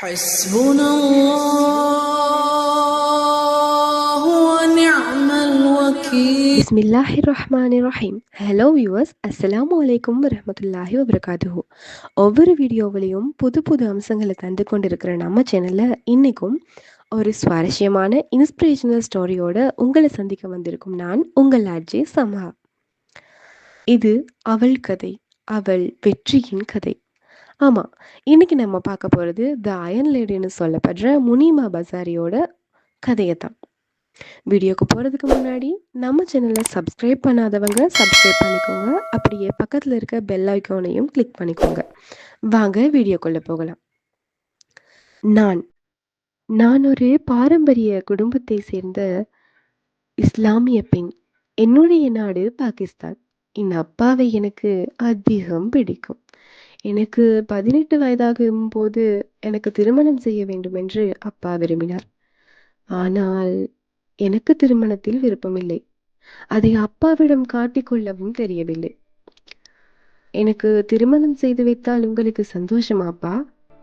حسبنا الله ونعم الوكيل பிஸ்மில்லாஹி Rahmani Rahim hello viewers அஸ்ஸலாமு அலைக்கும் வரஹ்மத்துல்லாஹி வபரகாத்துஹு ஒவ்வொரு வீடியோவிலையும் புது புது அம்சங்களை தந்து கொண்டிருக்கிற நம்ம சேனலில் இன்னைக்கும் ஒரு சுவாரஸ்யமான இன்ஸ்பிரேஷனல் ஸ்டோரியோட உங்களை சந்திக்க வந்திருக்கும் நான் உங்கள் ஆர்ஜே சம்ஹா இது அவள் கதை அவள் வெற்றியின் கதை ஆமாம் இன்னைக்கு நம்ம பார்க்க போகிறது த அயன் லேடின்னு சொல்லப்படுற முனிமா பசாரியோட கதையை தான். வீடியோக்கு போகிறதுக்கு முன்னாடி நம்ம சேனலை சப்ஸ்கிரைப் பண்ணாதவங்க சப்ஸ்கிரைப் பண்ணிக்கோங்க. அப்படியே பக்கத்தில் இருக்க பெல் ஐக்கானையும் கிளிக் பண்ணிக்கோங்க. வாங்க வீடியோக்குள்ளே போகலாம். நான் நான் ஒரு பாரம்பரிய குடும்பத்தை சேர்ந்த இஸ்லாமிய பெண். என்னுடைய நாடு பாகிஸ்தான். என் அப்பாவை எனக்கு அதிகம் பிடிக்கும். எனக்கு பதினெட்டு வயதாகும் போது எனக்கு திருமணம் செய்ய வேண்டும் என்று அப்பா விரும்பினார். ஆனால் எனக்கு திருமணத்தில் விருப்பமில்லை. அதை அப்பாவிடம் காட்டிக்கொள்ளவும் தெரியவில்லை. எனக்கு திருமணம் செய்து வைத்தால் உங்களுக்கு சந்தோஷமாப்பா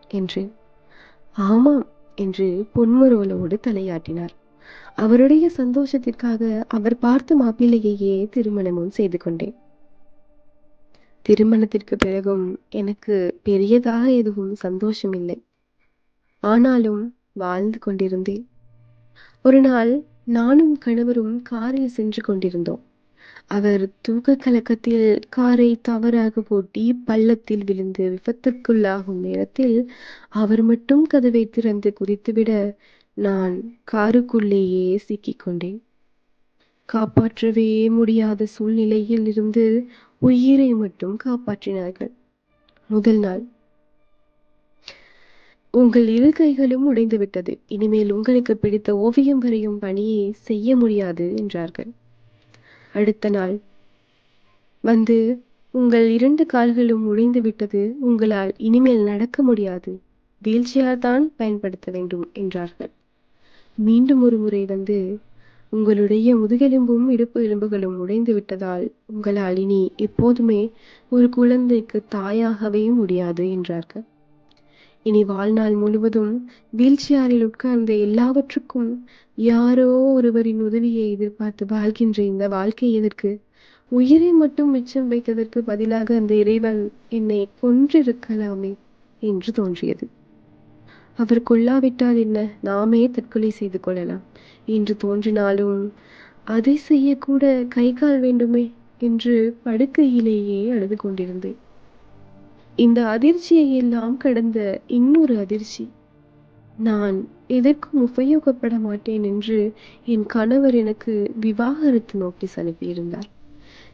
என்றேன் ஆமாம் என்று பொன்முருவலோடு தலையாட்டினார். அவருடைய சந்தோஷத்திற்காக அவர் பார்த்த மாப்பிள்ளையையே திருமணமும் செய்து கொண்டேன். திருமணத்திற்கு பிறகும் எனக்கு பெரியதாக எதுவும் சந்தோஷம் இல்லை ஆனாலும் வாழ்ந்து கொண்டிருந்தேன். ஒரு நாள் நானும் கணவரும் காரில் சென்று கொண்டிருந்தோம். அவர் தூக்க கலக்கத்தில் காரை தவறாக போட்டி பள்ளத்தில் விழுந்து விபத்துக்குள்ளாகும் நேரத்தில் அவர் மட்டும் கதவை திறந்து குதித்துவிட நான் காருக்குள்ளேயே சிக்கிக்கொண்டேன் காப்பாற்றவே முடியாத சூழ்நிலையில் இருந்து உயிரை மட்டும் காப்பாற்றினார்கள். முதல் நாள். உங்கள் இரு கைகளும் உடைந்து விட்டது இனிமேல் உங்களுக்கு பிடித்த ஓவியம் வரையும் பணியை செய்ய முடியாது என்றார்கள். அடுத்த நாள். வந்து உங்கள் இரண்டு கால்களும் உடைந்து விட்டது உங்களால் இனிமேல் நடக்க முடியாது. வீல்சேர் தான் பயன்படுத்த வேண்டும் என்றார்கள். மீண்டும் ஒரு முறை வந்து உங்களுடைய முதுகெலும்பும் இடுப்பு எலும்புகளும் உடைந்து விட்டதால் உங்களால் இனி எப்போதுமே ஒரு குழந்தைக்கு தாயாகவே முடியாது என்றார்கள். இனி வாழ்நாள் முழுவதும் வீல்சேரில் உட்கார்ந்த எல்லாவற்றுக்கும் யாரோ ஒருவரின் உதவியை எதிர்பார்த்து வாழ்கின்ற இந்த வாழ்க்கை எதற்கு? உயிரை மட்டும் மிச்சம் வைத்ததற்கு பதிலாக அந்த இறைவன் என்னை கொன்றிருக்கலாமே என்று தோன்றியது. அவர் கொல்லாவிட்டால் என்ன? நாமே தற்கொலை செய்து கொள்ளலாம். என்று தோன்றினாலும் அதை செய்யக்கூட கை கால் வேண்டுமே என்று படுக்கையிலேயே அழுது கொண்டிருந்தேன். இந்த அதிர்ச்சியை எல்லாம் கடந்த இன்னொரு அதிர்ச்சி. நான் எதற்கும் உபயோகப்பட மாட்டேன் என்று என் கணவர் எனக்கு விவாகரத்து நோட்டீஸ் அனுப்பியிருந்தார்.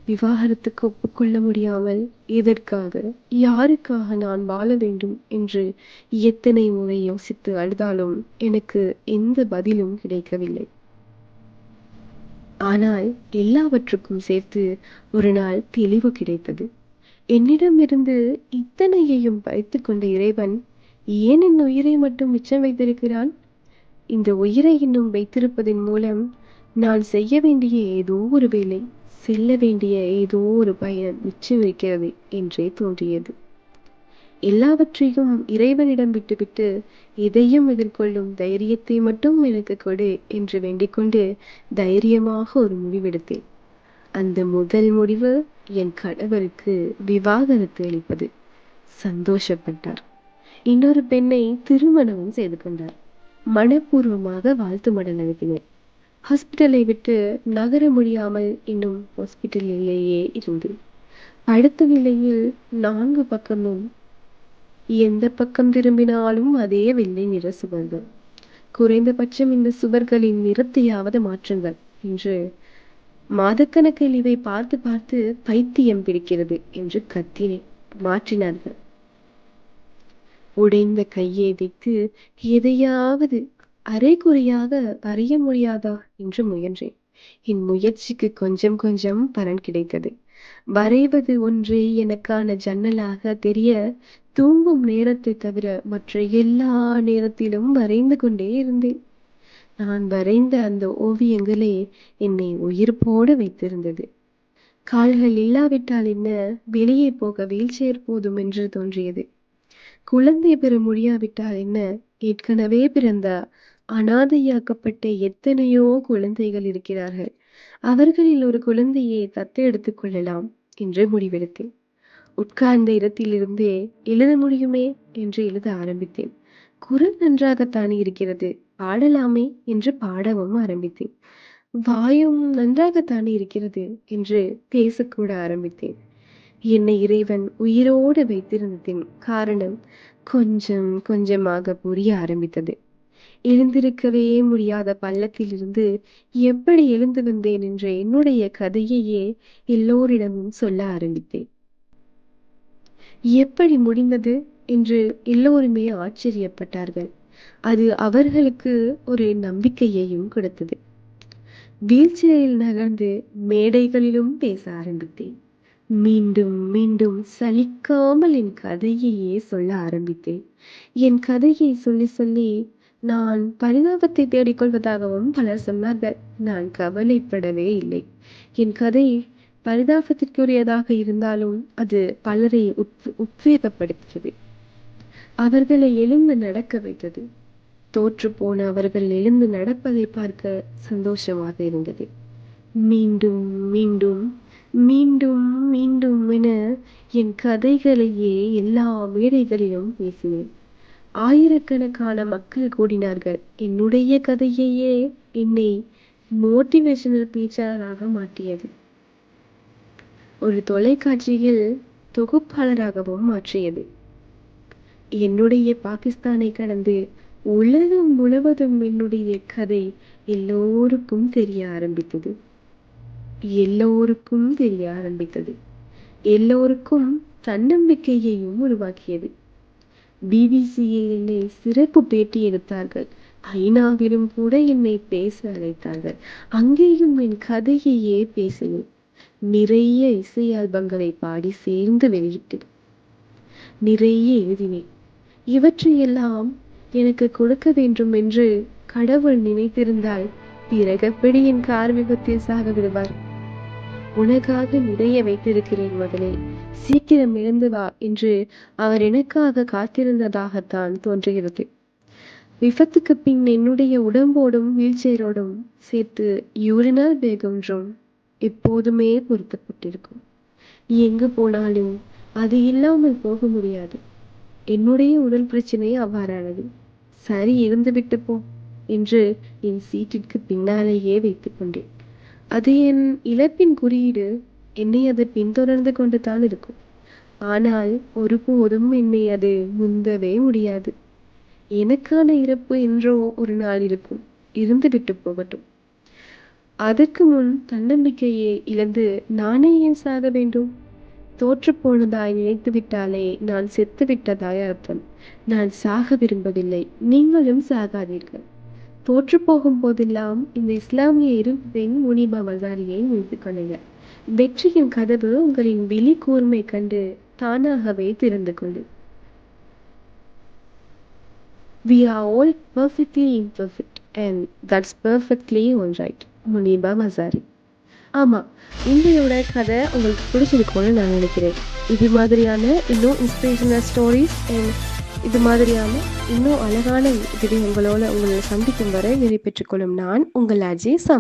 விவாகரத்துக்கு ஒப்புக்கொள்ள முடியாமல் எதற்காக யாருக்காக நான் வாழ வேண்டும் என்று எத்தனை முறை யோசித்து அழுதாலும் எனக்கு எந்த பதிலும் கிடைக்கவில்லை. ஆனால் எல்லாவற்றுக்கும் சேர்த்து ஒரு நாள் தெளிவு கிடைத்தது. என்னிடமிருந்து இத்தனையையும் பறித்து கொண்ட இறைவன் ஏன் என் உயிரை மட்டும் மிச்சம் வைத்திருக்கிறான்? இந்த உயிரை இன்னும் வைத்திருப்பதன் மூலம் நான் செய்ய வேண்டிய ஏதோ ஒரு வேலை. செல்ல வேண்டிய ஏதோ ஒரு பயன் மிச்சம் இருக்கிறது என்றே தோன்றியது. எல்லாவற்றையும் இறைவனிடம் விட்டுவிட்டு எதையும் எதிர்கொள்ளும் தைரியத்தை மட்டும் எனக்கு கொடு என்று வேண்டிக்கொண்டு தைரியமாக ஒரு முடிவெடுத்தேன். அந்த முதல் முடிவு என் கணவருக்கு விவாகரத்து அளிப்பது. சந்தோஷப்பட்டார். இன்னொரு பெண்ணை திருமணமும் செய்து கொண்டார். மனப்பூர்வமாக வாழ்த்து மடல் அனுப்பினேன். ஹாஸ்பிட்டலை விட்டு நகர முடியாமல் இன்னும் ஹாஸ்பிட்டலிலேயே இருந்து. அடுத்த நிலையில் நான்கு பக்கமும் எந்த பக்கம் திரும்பினாலும் அதே வெள்ளை நிற சுவர்கள். குறைந்தபட்சம் இந்த சுவர்களின் நிறத்தையாவது மாற்றுங்கள் என்று மாதக்கணக்கில் இதை பார்த்து பார்த்து பைத்தியம் பிடிக்கிறது என்று கத்தினேன் மாற்றினார்கள். உடைந்த கையை வைத்து எதையாவது அரைகுறையாக வரைய முடியாதா என்று முயன்றேன். என் முயற்சிக்கு கொஞ்சம் கொஞ்சம் பலன் கிடைத்தது. வரைவது ஒன்றே எனக்கான ஜன்னலாக தெரிய தூங்கும் நேரத்தை தவிர மற்ற எல்லா நேரத்திலும் வரைந்து கொண்டே இருந்தேன். நான் வரைந்த அந்த ஓவியங்களே என்னை உயிர் போட வைத்திருந்தது. கால்கள் இல்லாவிட்டால் என்ன? வெளியே போக வீல்சேர் போதும் என்று தோன்றியது. குழந்தை பெற முடியாவிட்டால் என்ன? ஏற்கனவே பிறந்த அனாதையாக்கப்பட்ட எத்தனையோ குழந்தைகள் இருக்கிறார்கள். அவர்களில் ஒரு குழந்தையை தத்தெடுத்துக் கொள்ளலாம் என்று முடிவெடுத்தேன். உட்கார்ந்த இடத்திலிருந்தே எழுத முடியுமே என்று எழுத ஆரம்பித்தேன். குரல் நன்றாகத்தானே இருக்கிறது பாடலாமே என்று பாடவும் ஆரம்பித்தேன். வாயும் நன்றாகத்தானே இருக்கிறது என்று பேசக்கூட ஆரம்பித்தேன். என்னை இறைவன் உயிரோடு வைத்திருந்ததின் காரணம் கொஞ்சம் கொஞ்சமாக புரிய ஆரம்பித்தது. எழுந்திருக்கவே முடியாத பள்ளத்திலிருந்து எப்படி எழுந்து வந்தேன் என்ற என்னுடைய கதையையே எல்லோரிடமும் சொல்ல ஆரம்பித்தேன். எப்படி முடிந்தது என்று எல்லோருமே ஆச்சரியப்பட்டார்கள். அது அவர்களுக்கு ஒரு நம்பிக்கையையும் கொடுத்தது. வீழ்ச்சியில் நகர்ந்து மேடைகளிலும் பேச ஆரம்பித்தேன். மீண்டும் மீண்டும் சலிக்காமல் என் கதையையே சொல்ல ஆரம்பித்தேன். என் கதையை சொல்லி சொல்லி நான் பரிதாபத்தை தேடிக்கொள்வதாகவும் பலர் சொன்னார்கள். நான் கவலைப்படவே இல்லை. என் கதை பரிதாபத்திற்குரியதாக இருந்தாலும் அது பலரை உத் உத்வேகப்படுத்தியது. அவர்களை எழுந்து நடக்க வைத்தது. தோற்று போன அவர்கள் எழுந்து நடப்பதை பார்க்க சந்தோஷமாக இருந்தது. மீண்டும் மீண்டும் மீண்டும் மீண்டும் என என் கதைகளையே எல்லா மேடைகளிலும் பேசினேன். ஆயிரக்கணக்கான மக்கள் கூடினார்கள். என்னுடைய கதையையே என்னை மோட்டிவேஷனல் பேச்சாளராக மாற்றியது. ஒரு தொலைக்காட்சியில் தொகுப்பாளராகவும் மாற்றியது. என்னுடைய பாகிஸ்தானை கடந்து உலகம் முழுவதும் என்னுடைய கதை எல்லோருக்கும் தெரிய ஆரம்பித்தது. எல்லோருக்கும் தெரிய ஆரம்பித்தது. எல்லோருக்கும் தன்னம்பிக்கையையும் உருவாக்கியது. பிபிசியில் என்னை சிறப்பு பேட்டி எடுத்தார்கள். ஐநாவிலும் கூட என்னை பேச அழைத்தார்கள். அங்கேயும் என் கதையையே பேசினேன். நிறைய இசை ஆல்பங்களை பாடி சேர்ந்து வெளியிட்டேன். நிறைய எழுதினேன். இவற்றையெல்லாம் எனக்கு கொடுக்க வேண்டும் என்று கடவுள் நினைத்திருந்தால் பிறகப்படி என் கார் விபத்தில் சாக விடுவார் உனக்காக நிறைய வைத்திருக்கிறேன் மகளே. சீக்கிரம் எழுந்து வா என்று அவர் எனக்காக காத்திருந்ததாகத்தான் தோன்றுகிறது. விபத்துக்கு பின் என்னுடைய உடம்போடும் வீழ்ச்சியரோடும் சேர்த்து யூரினல் பேக் எப்போதுமே பொருத்தப்பட்டிருக்கும். எங்கு போனாலும் அது இல்லாமல் போக முடியாது. என்னுடைய உடல் பிரச்சனை அவ்வாறானது. சரி இருந்துவிட்டு போ என்று என் சீட்டிற்கு பின்னாலேயே வைத்துக் கொண்டேன். அது என் இழப்பின் குறியீடு என்னை அது பின்தொடர்ந்து கொண்டு தான் இருக்கும். ஆனால் ஒருபோதும் என்னை அது முந்தவே முடியாது. எனக்கான இறப்பு என்றோ ஒரு நாள் இருக்கும். இருந்துவிட்டு போகட்டும். அதற்கு முன் தன்னம்பிக்கையை இழந்து நானே ஏன் சாக வேண்டும்? தோற்றுப்போனதாய் நினைத்து விட்டாலே நான் செத்து விட்டதாய் அர்த்தம். நான் சாக விரும்பவில்லை. நீங்களும் சாகாதீர்கள். தோற்று போகும் போதெல்லாம் இந்த இஸ்லாமிய இரு பெண் முனிபா மசாரியை கொள்ளுங்கள் வெற்றியின் கதவு உங்களின் வெளி கூர்மை கண்டு தானாகவே திறந்து கொண்டு. Are all perfectly imperfect and that's perfectly one right Muniba Mazari. ஆமாம் இந்தியோட கதை உங்களுக்கு பிடிச்சிருக்கும்னு நான் நினைக்கிறேன். இது மாதிரியான இன்னும் இன்ஸ்பிரேஷனல் ஸ்டோரிஸ் அண்ட் இது மாதிரியான இன்னும் அழகான விடயங்களோட உங்களை சந்திக்கும் வரை விடை பெற்றுக்கொள்ளும் நான் உங்கள் அஜய் சம்.